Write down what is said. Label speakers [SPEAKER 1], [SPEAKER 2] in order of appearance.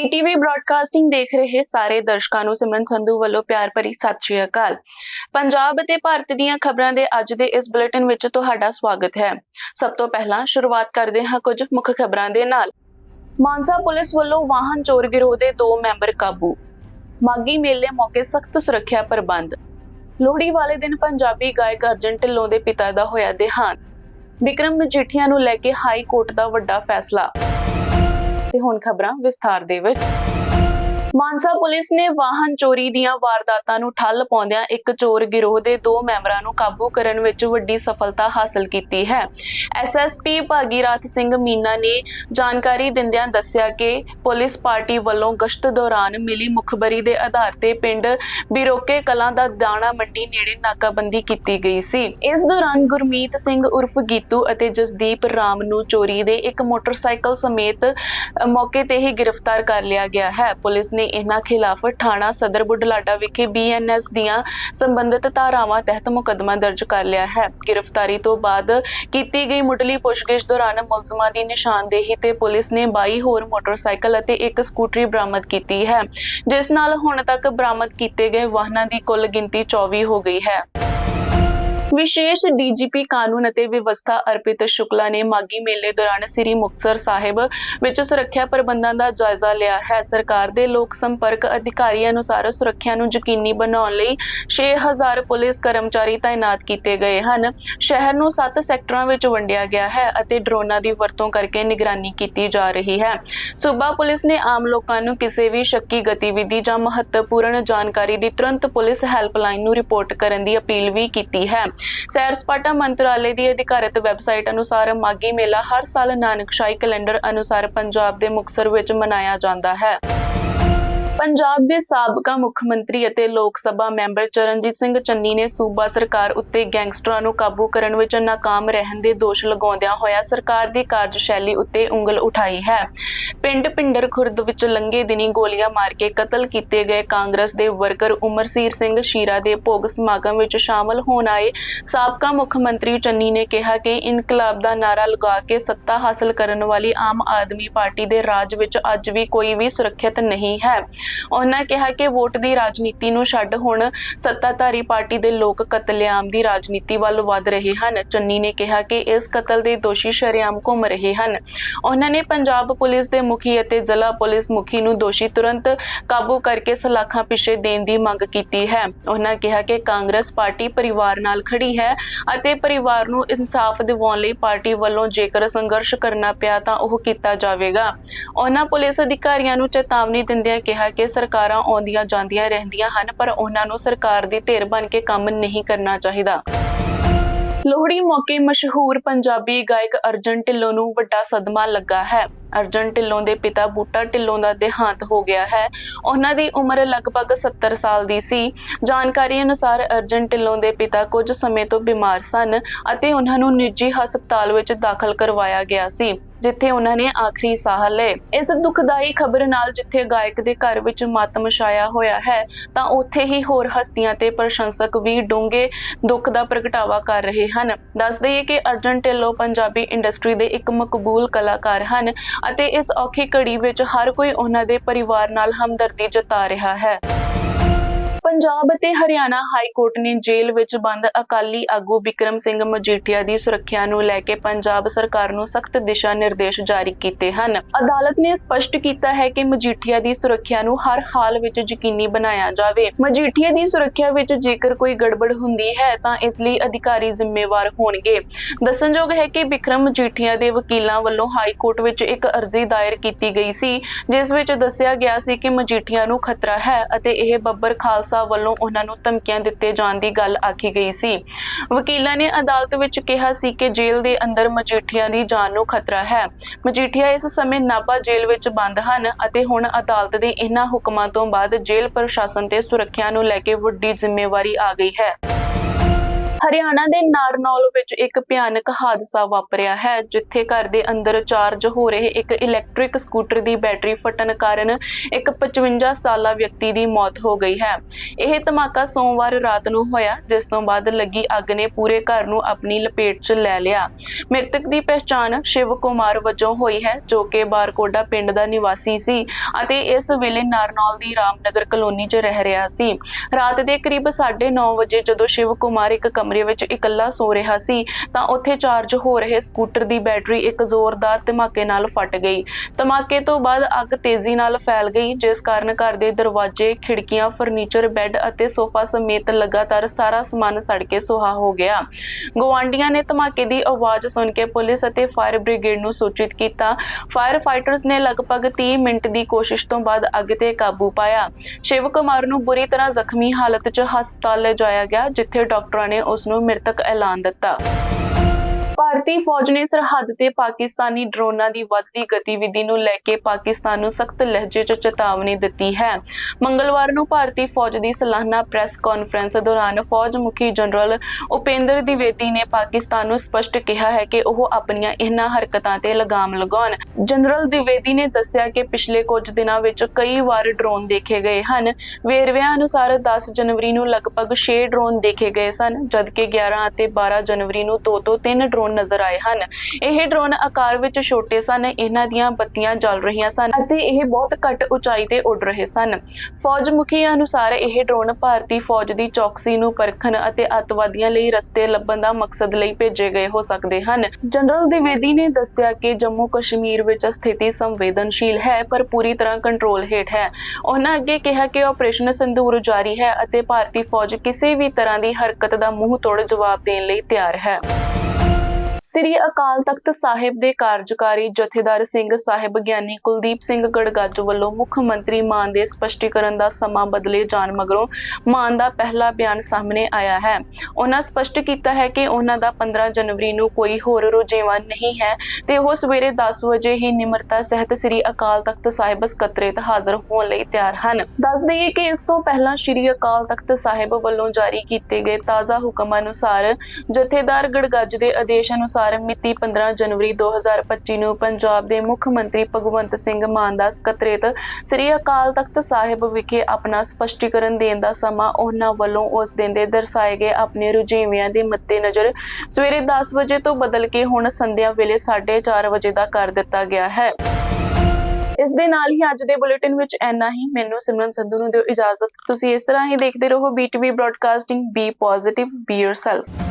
[SPEAKER 1] ਵੀਟੀਵੀ broadcasting ਦੇਖ ਰਹੇ ਸਾਰੇ ਦਰਸ਼ਕਾਂ ਨੂੰ ਸਿਮਰਨ ਸੰਧੂ ਵੱਲੋਂ ਪਿਆਰ ਭਰੀ ਸਤਿ ਸ਼੍ਰੀ ਅਕਾਲ। ਪੰਜਾਬ ਅਤੇ ਭਾਰਤ ਦੀਆਂ ਖਬਰਾਂ ਦੇ ਅੱਜ ਦੇ ਇਸ ਬੁਲੇਟਿਨ ਵਿੱਚ ਤੁਹਾਡਾ ਸਵਾਗਤ ਹੈ। ਸਭ ਤੋਂ ਪਹਿਲਾਂ ਸ਼ੁਰੂਆਤ ਕਰਦੇ ਹਾਂ ਕੁਝ ਮੁੱਖ ਖਬਰਾਂ ਦੇ ਨਾਲ। ਮਾਨਸਾ ਪੁਲਿਸ ਵੱਲੋਂ ਵਾਹਨ ਚੋਰ ਗਿਰੋਹ ਦੇ ਦੋ ਮੈਂਬਰ ਕਾਬੂ। ਮਾਗੀ ਮੇਲੇ ਮੌਕੇ ਸਖਤ ਸੁਰੱਖਿਆ ਪ੍ਰਬੰਧ। ਲੋਹੜੀ ਵਾਲੇ ਦਿਨ ਪੰਜਾਬੀ ਗਾਇਕ ਅਰਜਨ ਢਿੱਲੋਂ ਦੇ ਪਿਤਾ ਦਾ ਹੋਇਆ ਦੇਹਾਂਤ। ਵਿਕਰਮ ਮਜੀਠੀਆ ਨੂੰ ਲੈ ਕੇ ਹਾਈ ਕੋਰਟ ਦਾ ਵੱਡਾ ਫੈਸਲਾ। ਤੇ ਹੁਣ ਖਬਰਾਂ ਵਿਸਥਾਰ ਦੇ ਵਿੱਚ। ਮਾਨਸਾ ਪੁਲਿਸ ਨੇ ਵਾਹਨ ਚੋਰੀ ਦੀਆਂ ਵਾਰਦਾਤਾਂ ਨੂੰ ਠੱਲ ਪਾਉਂਦਿਆਂ ਇੱਕ ਚੋਰ ਗਿਰੋਹ ਦੇ ਦੋ ਮੈਂਬਰਾਂ ਨੂੰ ਕਾਬੂ ਕਰਨ ਵਿੱਚ ਵੱਡੀ ਸਫਲਤਾ ਹਾਸਲ ਕੀਤੀ ਹੈ। ਐਸਐਸਪੀ ਭਾਗੀਰਾਤ ਸਿੰਘ ਮੀਨਾ ਨੇ ਜਾਣਕਾਰੀ ਦਿੰਦਿਆਂ ਦੱਸਿਆ ਕਿ ਪੁਲਿਸ ਪਾਰਟੀ ਵੱਲੋਂ ਗਸ਼ਤ ਦੌਰਾਨ ਮਿਲੀ ਮੁਖਬਰੀ ਦੇ ਆਧਾਰ ਤੇ ਪਿੰਡ ਬਿਰੋਕੇ ਕਲਾਂ ਦਾ ਦਾਣਾ ਮੰਡੀ ਨੇੜੇ ਨਾਕਾਬੰਦੀ ਕੀਤੀ ਗਈ ਸੀ। ਇਸ ਦੌਰਾਨ ਗੁਰਮੀਤ ਸਿੰਘ ਉਰਫ ਗੀਤੂ ਅਤੇ ਜਸਦੀਪ ਰਾਮ ਨੂੰ ਚੋਰੀ ਦੇ ਇੱਕ ਮੋਟਰਸਾਈਕਲ ਸਮੇਤ ਮੌਕੇ ਤੇ ਹੀ ਗ੍ਰਿਫਤਾਰ ਕਰ ਲਿਆ ਗਿਆ ਹੈ। ਪੁਲਿਸ ਨੇ ਇਹਨਾਂ ਖਿਲਾਫ ਥਾਣਾ ਸਦਰ ਬੁਢਲਾਡਾ ਵਿਖੇ ਬੀਐਨਐਸ ਦੀਆਂ ਸੰਬੰਧਿਤ ਧਾਰਾਵਾਂ ਤਹਿਤ ਮੁਕੱਦਮਾ ਦਰਜ ਕਰ ਲਿਆ ਹੈ। ਗ੍ਰਿਫਤਾਰੀ ਤੋਂ ਬਾਅਦ ਕੀਤੀ ਗਈ ਮੁੱਢਲੀ ਪੁੱਛਗਿੱਛ ਦੌਰਾਨ ਮੁਲਜ਼ਮਾਂ ਦੀ ਨਿਸ਼ਾਨਦੇਹੀ ਤੇ ਪੁਲਿਸ ਨੇ 22 ਹੋਰ ਮੋਟਰਸਾਈਕਲ ਅਤੇ ਇੱਕ ਸਕੂਟਰੀ ਬਰਾਮਦ ਕੀਤੀ ਹੈ, ਜਿਸ ਨਾਲ ਹੁਣ ਤੱਕ ਬਰਾਮਦ ਕੀਤੇ ਗਏ ਵਾਹਨਾਂ ਦੀ ਕੁੱਲ ਗਿਣਤੀ 24 ਹੋ ਗਈ ਹੈ। ਵਿਸ਼ੇਸ਼ ਡੀਜੀਪੀ ਕਾਨੂੰਨ ਅਤੇ ਵਿਵਸਥਾ ਅਰਪਿਤ ਸ਼ੁਕਲਾ ਨੇ ਮਾਗੀ ਮੇਲੇ ਦੌਰਾਨ ਸ੍ਰੀ ਮੁਕਤਸਰ ਸਾਹਿਬ ਵਿੱਚ ਸੁਰੱਖਿਆ ਪ੍ਰਬੰਧਾਂ ਦਾ ਜਾਇਜ਼ਾ ਲਿਆ ਹੈ। ਸਰਕਾਰ ਦੇ ਲੋਕ ਸੰਪਰਕ ਅਧਿਕਾਰੀ ਅਨੁਸਾਰ ਸੁਰੱਖਿਆ ਨੂੰ ਯਕੀਨੀ ਬਣਾਉਣ ਲਈ 6000 ਪੁਲਿਸ ਕਰਮਚਾਰੀ ਤਾਇਨਾਤ ਕੀਤੇ ਗਏ ਹਨ। ਸ਼ਹਿਰ ਨੂੰ 7 ਸੈਕਟਰਾਂ ਵਿੱਚ ਵੰਡਿਆ ਗਿਆ ਹੈ ਅਤੇ ਡਰੋਨਾਂ ਦੀ ਵਰਤੋਂ ਕਰਕੇ ਨਿਗਰਾਨੀ ਕੀਤੀ ਜਾ ਰਹੀ ਹੈ। ਸੂਬਾ ਪੁਲਿਸ ਨੇ ਆਮ ਲੋਕਾਂ ਨੂੰ ਕਿਸੇ ਵੀ ਸ਼ੱਕੀ ਗਤੀਵਿਧੀ ਜਾਂ ਮਹੱਤਵਪੂਰਨ ਜਾਣਕਾਰੀ ਦੀ ਤੁਰੰਤ ਪੁਲਿਸ ਹੈਲਪਲਾਈਨ ਨੂੰ ਰਿਪੋਰਟ ਕਰਨ ਦੀ ਅਪੀਲ ਵੀ ਕੀਤੀ ਹੈ। ਸੈਰ ਸਪਾਟਾ ਮੰਤਰਾਲੇ ਦੀ ਅਧਿਕਾਰਤ ਵੈਬਸਾਈਟ ਅਨੁਸਾਰ ਮਾਗੀ ਮੇਲਾ ਹਰ ਸਾਲ ਨਾਨਕਸ਼ਾਹੀ ਕੈਲੰਡਰ ਅਨੁਸਾਰ ਪੰਜਾਬ ਦੇ ਮੁਕਤਸਰ ਵਿੱਚ ਮਨਾਇਆ ਜਾਂਦਾ ਹੈ। ਪੰਜਾਬ ਦੇ ਸਾਬਕਾ ਮੁੱਖ ਮੰਤਰੀ ਅਤੇ ਲੋਕ ਸਭਾ ਮੈਂਬਰ ਚਰਨਜੀਤ ਸਿੰਘ ਚੰਨੀ ਨੇ ਸੂਬਾ ਸਰਕਾਰ ਉੱਤੇ ਗੈਂਗਸਟਰਾਂ ਨੂੰ ਕਾਬੂ ਕਰਨ ਵਿੱਚ ਨਾਕਾਮ ਰਹਿਣ ਦੇ ਦੋਸ਼ ਲਗਾਉਂਦਿਆਂ ਹੋਇਆ ਸਰਕਾਰ ਦੀ ਕਾਰਜਸ਼ੈਲੀ ਉੱਤੇ ਉਂਗਲ ਉਠਾਈ ਹੈ। ਪਿੰਡ ਪਿੰਡਰ ਖੁਰਦ ਵਿੱਚ ਲੰਗੇ ਦਿਨੀ ਗੋਲੀਆਂ ਮਾਰ ਕੇ ਕਤਲ ਕੀਤੇ ਗਏ ਕਾਂਗਰਸ ਦੇ ਵਰਕਰ ਉਮਰਸੀਰ ਸਿੰਘ ਸ਼ੀਰਾ ਦੇ ਭੋਗ ਸਮਾਗਮ ਵਿੱਚ ਸ਼ਾਮਲ ਹੋਣ ਆਏ ਸਾਬਕਾ ਮੁੱਖ ਮੰਤਰੀ ਚੰਨੀ ਨੇ ਕਿਹਾ ਕਿ ਇਨਕਲਾਬ ਦਾ ਨਾਰਾ ਲਗਾ ਕੇ ਸੱਤਾ ਹਾਸਲ ਕਰਨ ਵਾਲੀ ਆਮ ਆਦਮੀ ਪਾਰਟੀ ਦੇ ਰਾਜ ਵਿੱਚ ਅੱਜ ਵੀ ਕੋਈ ਵੀ ਸੁਰੱਖਿਅਤ ਨਹੀਂ ਹੈ। ਉਹਨਾਂ ਕਿਹਾ ਕਿ ਵੋਟ ਦੀ ਰਾਜਨੀਤੀ ਨੂੰ ਛੱਡ ਹੁਣ ਸੱਤਾਧਾਰੀ ਪਾਰਟੀ ਦੇ ਲੋਕ ਕਤਲੇਆਮ ਦੀ ਰਾਜਨੀਤੀ ਵੱਲ ਵਧ ਰਹੇ ਹਨ। ਚੰਨੀ ਨੇ ਕਿਹਾ ਕਿ ਇਸ ਕਤਲ ਦੇ ਦੋਸ਼ੀ ਸ਼ਰੇਆਮ ਘੁੰਮ ਰਹੇ ਹਨ। ਉਹਨਾਂ ਨੇ ਪੰਜਾਬ ਪੁਲਿਸ ਦੇ ਮੁਖੀ ਅਤੇ ਜ਼ਿਲ੍ਹਾ ਪੁਲਿਸ ਮੁਖੀ ਨੂੰ ਦੋਸ਼ੀ ਤੁਰੰਤ ਕਾਬੂ ਕਰਕੇ ਸਲਾਖਾਂ ਪਿੱਛੇ ਦੇਣ ਦੀ ਮੰਗ ਕੀਤੀ ਹੈ। ਉਹਨਾਂ ਕਿਹਾ ਕਿ ਕਾਂਗਰਸ ਪਾਰਟੀ ਪਰਿਵਾਰ ਨਾਲ ਖੜੀ ਹੈ ਅਤੇ ਪਰਿਵਾਰ ਨੂੰ ਇਨਸਾਫ ਦਿਵਾਉਣ ਲਈ ਪਾਰਟੀ ਵੱਲੋਂ ਜੇਕਰ ਸੰਘਰਸ਼ ਕਰਨਾ ਪਿਆ ਤਾਂ ਉਹ ਕੀਤਾ ਜਾਵੇਗਾ। ਉਹਨਾਂ ਪੁਲਿਸ ਅਧਿਕਾਰੀਆਂ ਨੂੰ ਚੇਤਾਵਨੀ ਦਿੰਦਿਆਂ ਕਿਹਾ ਕਿ ਸਰਕਾਰਾਂ ਆਉਂਦੀਆਂ ਜਾਂਦੀਆਂ ਰਹਿੰਦੀਆਂ ਹਨ, ਪਰ ਉਹਨਾਂ ਨੂੰ ਸਰਕਾਰ ਦੀ ਧਿਰ ਬਣ ਕੇ ਕੰਮ ਨਹੀਂ ਕਰਨਾ ਚਾਹੀਦਾ। ਲੋਹੜੀ ਮੌਕੇ ਮਸ਼ਹੂਰ ਪੰਜਾਬੀ ਗਾਇਕ ਅਰਜਨ ਢਿੱਲੋਂ ਨੂੰ ਵੱਡਾ ਸਦਮਾ ਲੱਗਾ ਹੈ। ਅਰਜਨ ਢਿੱਲੋਂ ਦੇ ਪਿਤਾ ਬੂਟਾ ਢਿੱਲੋਂ ਦਾ ਦੇਹਾਂਤ ਹੋ ਗਿਆ ਹੈ। ਉਹਨਾਂ ਦੀ ਉਮਰ ਲਗਭਗ 70 ਸਾਲ ਦੀ ਸੀ। ਜਾਣਕਾਰੀ ਅਨੁਸਾਰ ਅਰਜਨ ਢਿੱਲੋਂ ਦੇ ਪਿਤਾ ਕੁਝ ਸਮੇਂ ਤੋਂ ਬਿਮਾਰ ਸਨ ਅਤੇ ਉਹਨਾਂ ਨੂੰ ਨਿੱਜੀ ਹਸਪਤਾਲ ਵਿੱਚ ਦਾਖਲ ਕਰਵਾਇਆ ਗਿਆ ਸੀ। ਜਿੱਥੇ ਉਹਨਾਂ ਨੇ ਆਖਰੀ ਸਾਹ ਲਏ। ਇਸ ਦੁਖਦਾਈ ਖਬਰ ਨਾਲ ਜਿੱਥੇ ਗਾਇਕ ਦੇ ਘਰ ਵਿੱਚ ਮਾਤਮ ਛਾਇਆ ਹੋਇਆ ਹੈ, ਤਾਂ ਉੱਥੇ ਹੀ ਹੋਰ ਹਸਤੀਆਂ ਤੇ ਪ੍ਰਸ਼ੰਸਕ ਵੀ ਡੂੰਘੇ ਦੁੱਖ ਦਾ ਪ੍ਰਗਟਾਵਾ ਕਰ ਰਹੇ ਹਨ। ਦੱਸ ਦਈਏ ਕਿ ਅਰਜਨ ਢਿੱਲੋਂ ਪੰਜਾਬੀ ਇੰਡਸਟਰੀ ਦੇ ਇੱਕ ਮਕਬੂਲ ਕਲਾਕਾਰ ਹਨ ਅਤੇ ਇਸ ਔਖੀ ਘੜੀ ਵਿੱਚ ਹਰ ਕੋਈ ਉਹਨਾਂ ਦੇ ਪਰਿਵਾਰ ਨਾਲ ਹਮਦਰਦੀ ਜਤਾ ਰਿਹਾ ਹੈ। ਪੰਜਾਬ ਅਤੇ ਹਰਿਆਣਾ ਹਾਈ ਕੋਰਟ ਨੇ ਜੇਲ੍ਹ ਵਿੱਚ ਬੰਦ ਅਕਾਲੀ ਆਗੂ ਵਿਕਰਮ ਸਿੰਘ ਮਜੀਠੀਆ ਦੀ ਸੁਰੱਖਿਆ ਨੂੰ ਲੈ ਕੇ ਪੰਜਾਬ ਸਰਕਾਰ ਨੂੰ ਸਖਤ ਦਿਸ਼ਾ ਨਿਰਦੇਸ਼ ਜਾਰੀ ਕੀਤੇ ਹਨ। ਅਦਾਲਤ ਨੇ ਸਪਸ਼ਟ ਕੀਤਾ ਹੈ ਕਿ ਮਜੀਠੀਆ ਦੀ ਸੁਰੱਖਿਆ ਨੂੰ ਹਰ ਹਾਲ ਵਿੱਚ ਯਕੀਨੀ ਬਣਾਇਆ ਜਾਵੇ। ਮਜੀਠੀਆ ਦੀ ਸੁਰੱਖਿਆ ਵਿੱਚ ਜੇਕਰ ਕੋਈ ਗੜਬੜ ਹੁੰਦੀ ਹੈ, ਤਾਂ ਇਸ ਲਈ ਅਧਿਕਾਰੀ ਜ਼ਿੰਮੇਵਾਰ ਹੋਣਗੇ। ਦੱਸਣਯੋਗ ਹੈ ਕਿ ਵਿਕਰਮ ਮਜੀਠੀਆ ਦੇ ਵਕੀਲਾਂ ਵੱਲੋਂ ਹਾਈ ਕੋਰਟ ਵਿੱਚ ਇੱਕ ਅਰਜ਼ੀ ਦਾਇਰ ਕੀਤੀ ਗਈ ਸੀ, ਜਿਸ ਵਿੱਚ ਦੱਸਿਆ ਗਿਆ ਸੀ ਕਿ ਮਜੀਠੀਆ ਨੂੰ ਖਤਰਾ ਹੈ ਅਤੇ ਇਹ ਬੱਬਰ ਖਾਲਸਾ ਵੱਲੋਂ ਉਹਨਾਂ ਨੂੰ ਧਮਕੀਆਂ ਦਿੱਤੇ ਜਾਣ ਦੀ ਗੱਲ ਆਖੀ ਗਈ ਸੀ। ਵਕੀਲਾਂ ਨੇ ਅਦਾਲਤ ਵਿੱਚ ਕਿਹਾ ਸੀ ਕਿ ਜੇਲ੍ਹ ਦੇ ਅੰਦਰ ਮਜੀਠੀਆ ਦੀ ਜਾਨ ਨੂੰ ਖਤਰਾ ਹੈ। ਮਜੀਠੀਆ ਇਸ ਸਮੇਂ ਨਾਭਾ ਜੇਲ੍ਹ ਵਿੱਚ ਬੰਦ ਹਨ ਅਤੇ ਹੁਣ ਅਦਾਲਤ ਦੇ ਇਹਨਾਂ ਹੁਕਮਾਂ ਤੋਂ ਬਾਅਦ ਜੇਲ੍ਹ ਪ੍ਰਸ਼ਾਸਨ ਤੇ ਸੁਰੱਖਿਆ ਨੂੰ ਲੈ ਕੇ ਵੱਡੀ ਜ਼ਿੰਮੇਵਾਰੀ ਆ ਗਈ ਹੈ। ਹਰਿਆਣਾ ਦੇ ਨਾਰਨੌਲ ਵਿੱਚ ਇੱਕ ਭਿਆਨਕ ਹਾਦਸਾ ਵਾਪਰਿਆ ਹੈ, ਜਿੱਥੇ ਘਰ ਦੇ ਅੰਦਰ ਚਾਰਜ ਹੋ ਰਹੇ ਇੱਕ ਇਲੈਕਟ੍ਰਿਕ ਸਕੂਟਰ ਦੀ ਬੈਟਰੀ ਫਟਣ ਕਾਰਨ ਇੱਕ 55 ਸਾਲਾ ਵਿਅਕਤੀ ਦੀ ਮੌਤ ਹੋ ਗਈ ਹੈ। ਇਹ ਧਮਾਕਾ ਸੋਮਵਾਰ ਰਾਤ ਨੂੰ ਹੋਇਆ, ਜਿਸ ਤੋਂ ਬਾਅਦ ਲੱਗੀ ਅੱਗ ਨੇ ਪੂਰੇ ਘਰ ਨੂੰ ਆਪਣੀ ਲਪੇਟ 'ਚ ਲੈ ਲਿਆ। ਮ੍ਰਿਤਕ ਦੀ ਪਛਾਣ ਸ਼ਿਵ ਕੁਮਾਰ ਵਜੋਂ ਹੋਈ ਹੈ, ਜੋ ਕਿ ਬਾਰਕੋਡਾ ਪਿੰਡ ਦਾ ਨਿਵਾਸੀ ਸੀ ਅਤੇ ਇਸ ਵੇਲੇ ਨਾਰਨੌਲ ਦੀ ਰਾਮਨਗਰ ਕਲੋਨੀ 'ਚ ਰਹਿ ਰਿਹਾ ਸੀ। ਰਾਤ ਦੇ ਕਰੀਬ 9:30 ਵਜੇ ਜਦੋਂ ਸ਼ਿਵ ਕੁਮਾਰ ਇੱਕ ਕਮਰੇ ਵਿੱਚ ਇਕੱਲਾ ਸੋ ਰਿਹਾ ਸੀ, ਤਾਂ ਉੱਥੇ ਚਾਰਜ ਹੋ ਰਹੇ ਸਕੂਟਰ ਦੀ ਬੈਟਰੀ ਇੱਕ ਜ਼ੋਰਦਾਰ ਧਮਾਕੇ ਨਾਲ ਫਟ ਗਈ। ਧਮਾਕੇ ਤੋਂ ਬਾਅਦ ਅੱਗ ਤੇਜ਼ੀ ਨਾਲ ਫੈਲ ਗਈ, ਜਿਸ ਕਾਰਨ ਘਰ ਦੇ ਦਰਵਾਜ਼ੇ, ਖਿੜਕੀਆਂ ਫਰਨੀਚਰ ਬੈੱਡ ਅਤੇ ਸੋਫਾ ਸਮੇਤ ਲਗਾਤਾਰ ਸਾਰਾ ਸਮਾਨ ਸੜ ਕੇ ਸੁਆਹ ਹੋ ਗਿਆ। ਗਵਾਂਡੀਆਂ ਨੇ ਧਮਾਕੇ ਦੀ ਆਵਾਜ਼ ਸੁਣ ਕੇ ਪੁਲਿਸ ਅਤੇ ਫਾਇਰ ਬ੍ਰਿਗੇਡ ਨੂੰ ਸੂਚਿਤ ਕੀਤਾ। ਫਾਇਰ ਫਾਈਟਰਸ ਨੇ ਲਗਭਗ 30 ਮਿੰਟ ਦੀ ਕੋਸ਼ਿਸ਼ ਤੋਂ ਬਾਅਦ ਅੱਗ ਤੇ ਕਾਬੂ ਪਾਇਆ। ਸ਼ਿਵ ਕੁਮਾਰ ਨੂੰ ਬੁਰੀ ਤਰ੍ਹਾਂ ਜ਼ਖਮੀ ਹਾਲਤ 'ਚ ਹਸਪਤਾਲ ਲਿਜਾਇਆ ਗਿਆ, ਜਿੱਥੇ ਡਾਕਟਰਾਂ ਨੇ ਉਸ ਉਸ ਨੂੰ ਮ੍ਰਿਤਕ ਐਲਾਨ ਦਿੱਤਾ। ਭਾਰਤੀ ਫੌਜ ਨੇ ਸਰਹੱਦ ਤੇ ਪਾਕਿਸਤਾਨੀ ਡਰੋਨਾਂ ਦੀ ਵੱਧਦੀ ਗਤੀਵਿਧੀ ਨੂੰ ਲੈ ਕੇ ਪਾਕਿਸਤਾਨ ਨੂੰ ਸਖਤ ਲਹਿਜੇ 'ਚ ਚੇਤਾਵਨੀ ਦਿੱਤੀ ਹੈ। ਮੰਗਲਵਾਰ ਨੂੰ ਭਾਰਤੀ ਫੌਜ ਦੀ ਸਾਲਾਨਾ ਪ੍ਰੈਸ ਕਾਨਫਰੰਸ ਦੌਰਾਨ ਫੌਜ ਮੁਖੀ ਜਨਰਲ ਉਪੇਂਦਰ ਦਿਵੇਦੀ ਨੇ ਪਾਕਿਸਤਾਨ ਨੂੰ ਸਪਸ਼ਟ ਕਿਹਾ ਹੈ ਕਿ ਉਹ ਆਪਣੀਆਂ ਇਹਨਾਂ ਹਰਕਤਾਂ ਤੇ ਲਗਾਮ ਲਗਾਉਣ। ਜਨਰਲ ਦਿਵੇਦੀ ਨੇ ਦੱਸਿਆ ਕਿ ਪਿਛਲੇ ਕੁਝ ਦਿਨਾਂ ਵਿੱਚ ਕਈ ਵਾਰ ਡਰੋਨ ਦੇਖੇ ਗਏ ਹਨ। ਵੇਰਵਿਆਂ ਅਨੁਸਾਰ 10 ਜਨਵਰੀ ਨੂੰ ਲਗਭਗ 6 ਡਰੋਨ ਦੇਖੇ ਗਏ ਸਨ, ਜਦਕਿ 11 ਅਤੇ 12 ਜਨਵਰੀ ਨੂੰ ਦੋ ਤੋਂ ਤਿੰਨ ਡਰੋਨ ਨਜ਼ਰ ਆਏ ਹਨ। ਇਹ ਡਰੋਨ ਆਕਾਰ ਵਿੱਚ ਛੋਟੇ ਸਨ। ਇਹਨਾਂ ਦੀਆਂ ਬੱਤੀਆਂ ਜਲ ਰਹੀਆਂ ਸਨ ਅਤੇ ਇਹ ਬਹੁਤ ਘੱਟ ਉਚਾਈ ਤੇ ਉੱਡ ਰਹੇ ਸਨ। ਫੌਜ ਮੁਖੀ ਅਨੁਸਾਰ ਇਹ ਡਰੋਨ ਭਾਰਤੀ ਫੌਜ ਦੀ ਚੌਕਸੀ ਨੂੰ ਪਰਖਣ ਅਤੇ ਅੱਤਵਾਦੀਆਂ ਲਈ ਰਸਤੇ ਲੱਭਣ ਦਾ ਮਕਸਦ ਲਈ ਭੇਜੇ ਗਏ ਹੋ ਸਕਦੇ ਹਨ। ਜਨਰਲ ਦਿਵੇਦੀ ਨੇ ਦੱਸਿਆ ਕਿ ਜੰਮੂ ਕਸ਼ਮੀਰ ਵਿੱਚ ਸਥਿਤੀ ਸੰਵੇਦਨਸ਼ੀਲ ਹੈ, ਪਰ ਪੂਰੀ ਤਰ੍ਹਾਂ ਕੰਟਰੋਲ ਹੇਠ ਹੈ। ਉਹਨਾਂ ਅੱਗੇ ਕਿਹਾ ਕਿ ਆਪਰੇਸ਼ਨ ਸੰਦੂਰ ਜਾਰੀ ਹੈ ਅਤੇ ਭਾਰਤੀ ਫੌਜ ਕਿਸੇ ਵੀ ਤਰ੍ਹਾਂ ਦੀ ਹਰਕਤ ਦਾ ਮੂੰਹ ਤੋੜ ਜਵਾਬ ਦੇਣ ਲਈ ਤਿਆਰ ਹੈ। ਸ੍ਰੀ ਅਕਾਲ ਤਖਤ ਸਾਹਿਬ ਦੇ ਕਾਰਜਕਾਰੀ ਜਥੇਦਾਰ ਸਿੰਘ ਸਾਹਿਬ ਗਿਆਨੀ ਕੁਲਦੀਪ ਸਿੰਘ ਗੜਗਾਜੂ ਵੱਲੋਂ ਮੁੱਖ ਮੰਤਰੀ ਮਾਨ ਦੇ ਸਪਸ਼ਟੀਕਰਨ ਦਾ ਸਮਾਂ ਬਦਲੇ ਜਾਣ ਮਗਰੋਂ ਮਾਨ ਦਾ ਪਹਿਲਾ ਬਿਆਨ ਸਾਹਮਣੇ ਆਇਆ ਹੈ। ਉਹਨਾਂ ਸਪਸ਼ਟ ਕੀਤਾ ਹੈ ਕਿ ਉਹਨਾਂ ਦਾ 15 ਜਨਵਰੀ ਨੂੰ ਕੋਈ ਹੋਰ ਰੁਝੇਵਾਂ ਨਹੀਂ ਹੈ ਤੇ ਉਹ ਸਵੇਰੇ 10 ਵਜੇ ਹੀ ਨਿਮਰਤਾ ਸਹਿਤ ਸ੍ਰੀ ਅਕਾਲ ਤਖਤ ਸਾਹਿਬ ਸਕੱਤਰੇਤ ਹਾਜ਼ਰ ਹੋਣ ਲਈ ਤਿਆਰ ਹਨ। ਦੱਸ ਦਈਏ ਕਿ ਇਸ ਤੋਂ ਪਹਿਲਾਂ ਸ੍ਰੀ ਅਕਾਲ ਤਖਤ ਸਾਹਿਬ ਵੱਲੋਂ ਜਾਰੀ ਕੀਤੇ ਗਏ ਤਾਜ਼ਾ ਹੁਕਮ ਅਨੁਸਾਰ ਜਥੇਦਾਰ ਗੜਗੱਜ ਦੇ ਆਦੇਸ਼ ਅਨੁਸਾਰ ਮਿਤੀ 15 ਜਨਵਰੀ 2025 ਨੂੰ ਪੰਜਾਬ ਦੇ ਮੁੱਖ ਮੰਤਰੀ ਭਗਵੰਤ ਸਿੰਘ ਮਾਨ ਦਾ ਸਕੱਤਰੇਤ ਸ੍ਰੀ ਅਕਾਲ ਤਖਤ ਸਾਹਿਬ ਵਿਖੇ ਆਪਣਾ ਸਪਸ਼ਟੀਕਰਨ ਦੇਣ ਦਾ ਸਮਾਂ ਉਹਨਾਂ ਵੱਲੋਂ ਉਸ ਦਿਨ ਦੇ ਦਰਸਾਏ ਗਏ ਆਪਣੇ ਰੁਝੇਵਿਆਂ ਦੇ ਮੱਦੇਨਜ਼ਰ ਸਵੇਰੇ 10 ਵਜੇ ਤੋਂ ਬਦਲ ਕੇ ਹੁਣ ਸੰਧਿਆ ਵੇਲੇ 4:30 ਵਜੇ ਦਾ ਕਰ ਦਿੱਤਾ ਗਿਆ ਹੈ। ਇਸ ਦੇ ਨਾਲ ਹੀ ਅੱਜ ਦੇ ਬੁਲੇਟਿਨ ਵਿੱਚ ਇੰਨਾ ਹੀ। ਮੈਨੂੰ ਸਿਮਰਨ ਸੰਧੂ ਨੂੰ ਦਿਓ ਇਜਾਜ਼ਤ। ਤੁਸੀਂ ਇਸ ਤਰ੍ਹਾਂ ਹੀ ਦੇਖਦੇ ਰਹੋ BTV broadcasting be positive be yourself